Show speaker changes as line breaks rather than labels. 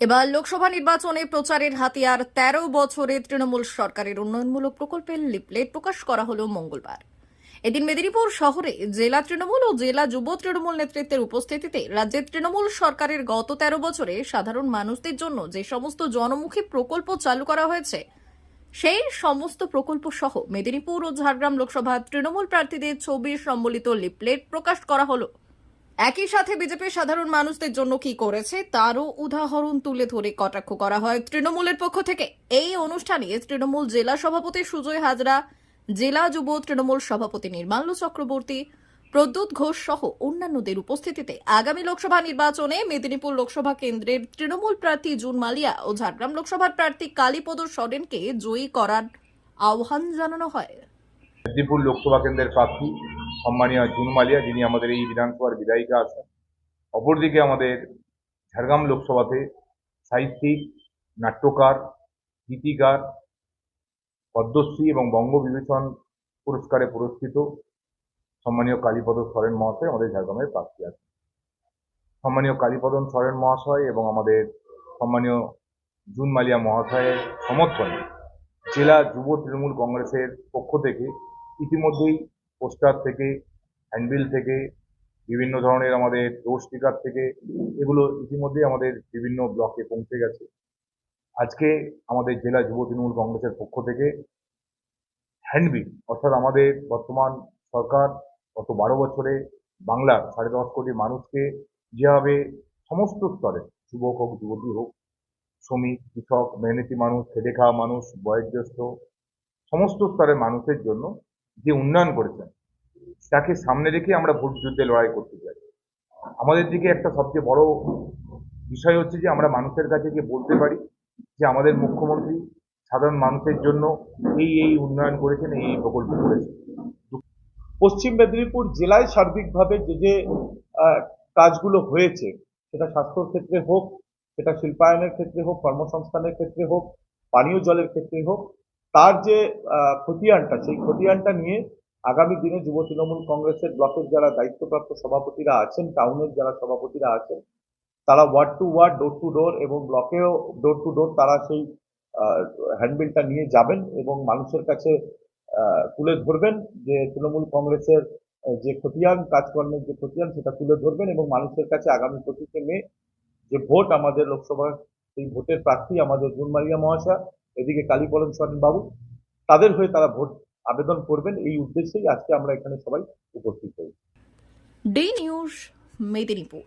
এবার লোকসভা নির্বাচনে প্রচারের হাতিয়ার তেরো বছরে তৃণমূল সরকারের উন্নয়নমূলক প্রকল্পের লিপলেট প্রকাশ করা হল মঙ্গলবার। এদিন মেদিনীপুর শহরে জেলা তৃণমূল ও জেলা যুব তৃণমূল নেতৃত্বের উপস্থিতিতে রাজ্যের তৃণমূল সরকারের গত তেরো বছরে সাধারণ মানুষদের জন্য যে সমস্ত জনমুখী প্রকল্প চালু করা হয়েছে, সেই সমস্ত প্রকল্প সহ মেদিনীপুর ও ঝাড়গ্রাম লোকসভা তৃণমূল প্রার্থীদের ছবি সম্বলিত লিপলেট প্রকাশ করা হলো। একই সাথে বিজেপির সাধারণ মানুষদের জন্য কি করেছে তারও উদাহরণ তুলে ধরে কটাক্ষ করা হয় তৃণমূলের পক্ষ থেকে। এই অনুষ্ঠানে তৃণমূল জেলা সভাপতি সুজয় হাজরা, জেলা যুব তৃণমূল সভাপতি নির্মাল্য চক্রবর্তী, প্রদ্যুৎ ঘোষ সহ অন্যান্যদের উপস্থিতিতে আগামী লোকসভা নির্বাচনে মেদিনীপুর লোকসভা কেন্দ্রের তৃণমূল প্রার্থী জুন মালিয়া ও ঝাড়গ্রাম লোকসভার প্রার্থী কালীপদ সরেনকে জয়ী করার আহ্বান জানানো হয়।
মেদিনীপুর লোকসভা কেন্দ্রের প্রার্থী সম্মানীয় জুন মালিয়া, যিনি আমাদের এই বিধানসভার বিধায়িকা আছেন, অপরদিকে আমাদের ঝাড়গ্রাম লোকসভাতে সাহিত্যিক, নাট্যকার, গীতিকার, পদ্মশ্রী এবং বঙ্গবিভূষণ পুরস্কারে পুরস্কৃত সম্মানীয় কালীপদ সরেন মহাশয় আমাদের ঝাড়গ্রামের প্রার্থী আছেন। সম্মানীয় কালীপদন সরেন মহাশয় এবং আমাদের সম্মানীয় জুন মালিয়া মহাশয়ের সমর্থনে জেলা যুব তৃণমূল কংগ্রেসের পক্ষ থেকে ইতিমধ্যেই পোস্টার থেকে, হ্যান্ডবিল থেকে, বিভিন্ন ধরনের আমাদের রোড স্টিকার থেকে, এগুলো ইতিমধ্যেই আমাদের বিভিন্ন ব্লকে পৌঁছে গেছে। আজকে আমাদের জেলা যুব তৃণমূল কংগ্রেসের পক্ষ থেকে হ্যান্ডবিল, অর্থাৎ আমাদের বর্তমান সরকার গত বারো বছরে বাংলার সাড়ে দশ কোটি মানুষকে যেভাবে সমস্ত স্তরে, যুবক হোক, যুবতী হোক, শ্রমিক, কৃষক, মেহনতি মানুষ, খেটে খাওয়া মানুষ, বয়োজ্যেষ্ঠ, সমস্ত স্তরের মানুষের জন্য যে উন্নয়ন করেছেন, তাকে সামনে রেখে আমরা ভোট যুদ্ধে লড়াই করতে চাই। আমাদের দিকে একটা সবচেয়ে বড় বিষয় হচ্ছে যে আমরা মানুষের কাছে গিয়ে বলতে পারি যে আমাদের মুখ্যমন্ত্রী সাধারণ মানুষের জন্য এই এই উন্নয়ন করেছেন, এই এই প্রকল্প করেছেন।
পশ্চিম মেদিনীপুর জেলায় সার্বিকভাবে যে যে কাজগুলো হয়েছে, সেটা স্বাস্থ্যর ক্ষেত্রে হোক, সেটা শিল্পায়নের ক্ষেত্রে হোক, কর্মসংস্থানের ক্ষেত্রে হোক, পানীয় জলের ক্ষেত্রে হোক তার যে খতিয়ানটা, সেই খতিয়ানটা নিয়ে আগামী দিনে যুব তৃণমূল কংগ্রেসের ব্লকের যারা দায়িত্বপ্রাপ্ত সভাপতিরা আছেন, টাউনের যারা সভাপতিরা আছেন, তারা ward to ward door to door এবং ব্লকেও ডোর টু ডোর তারা সেই হ্যান্ডবিলটা নিয়ে যাবেন এবং মানুষের কাছে তুলে ধরবেন যে তৃণমূল কংগ্রেসের যে খতিয়ান, কাজকর্মের যে খতিয়ান সেটা তুলে ধরবেন এবং মানুষের কাছে আগামী পঁচিশে মে যে ভোট আমাদের লোকসভার সেই ভোটের প্রার্থী আমাদের জুনমারিয়া মহাশয়, এদিকে কালীপলন সরেন বাবু তাদের হয়ে তারা ভোট আবেদন করবেন, এই উদ্দেশ্যেই আজকে আমরা এখানে সবাই উপস্থিত হই।
D news, Medinipur.